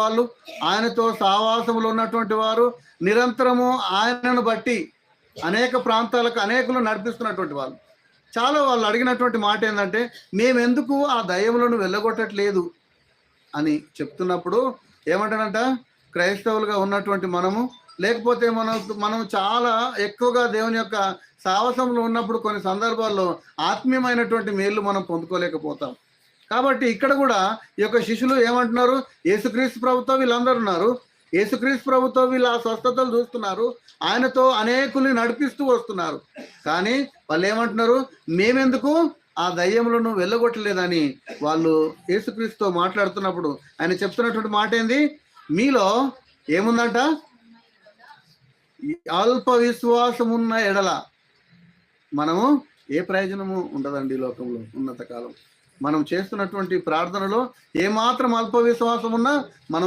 వాళ్ళు ఆయనతో సావాసములు ఉన్నటువంటి వారు నిరంతరము ఆయనను బట్టి అనేక ప్రాంతాలకు అనేకులు నడిపిస్తున్నటువంటి వాళ్ళు. చాలా వాళ్ళు అడిగినటువంటి మాట ఏంటంటే మేమెందుకు ఆ దయ్యములను వెళ్ళగొట్టట్లేదు? అని చెప్తున్నప్పుడు ఏమంటానంట క్రైస్తవులుగా ఉన్నటువంటి మనము లేకపోతే మనం మనం చాలా ఎక్కువగా దేవుని యొక్క సాహసంలో ఉన్నప్పుడు కొన్ని సందర్భాల్లో ఆత్మీయమైనటువంటి మేలు మనం పొందుకోలేకపోతాం. కాబట్టి ఇక్కడ కూడా ఈ యొక్క శిష్యులు ఏమంటున్నారు? యేసుక్రీస్తు ప్రభుత్వం వీళ్ళందరూ ఉన్నారు. యేసుక్రీస్తు ప్రభుత్వం వీళ్ళు ఆ స్వస్థతలు చూస్తున్నారు. ఆయనతో అనేకుల్ని నడిపిస్తూ వస్తున్నారు. కానీ వాళ్ళు ఏమంటున్నారు? మేమెందుకు ఆ దయ్యములను వెళ్ళగొట్టలేదని వాళ్ళు యేసుక్రీస్తుతో మాట్లాడుతున్నప్పుడు ఆయన చెప్తున్నటువంటి మాట ఏంది? మీలో ఏముందంట? అల్ప విశ్వాసం ఉన్న ఎడల మనము ఏ ప్రయోజనము ఉండదండి లోకంలో ఉన్నత కాలం. మనం చేస్తున్నటువంటి ప్రార్థనలో ఏమాత్రం అల్ప విశ్వాసం ఉన్నా మనం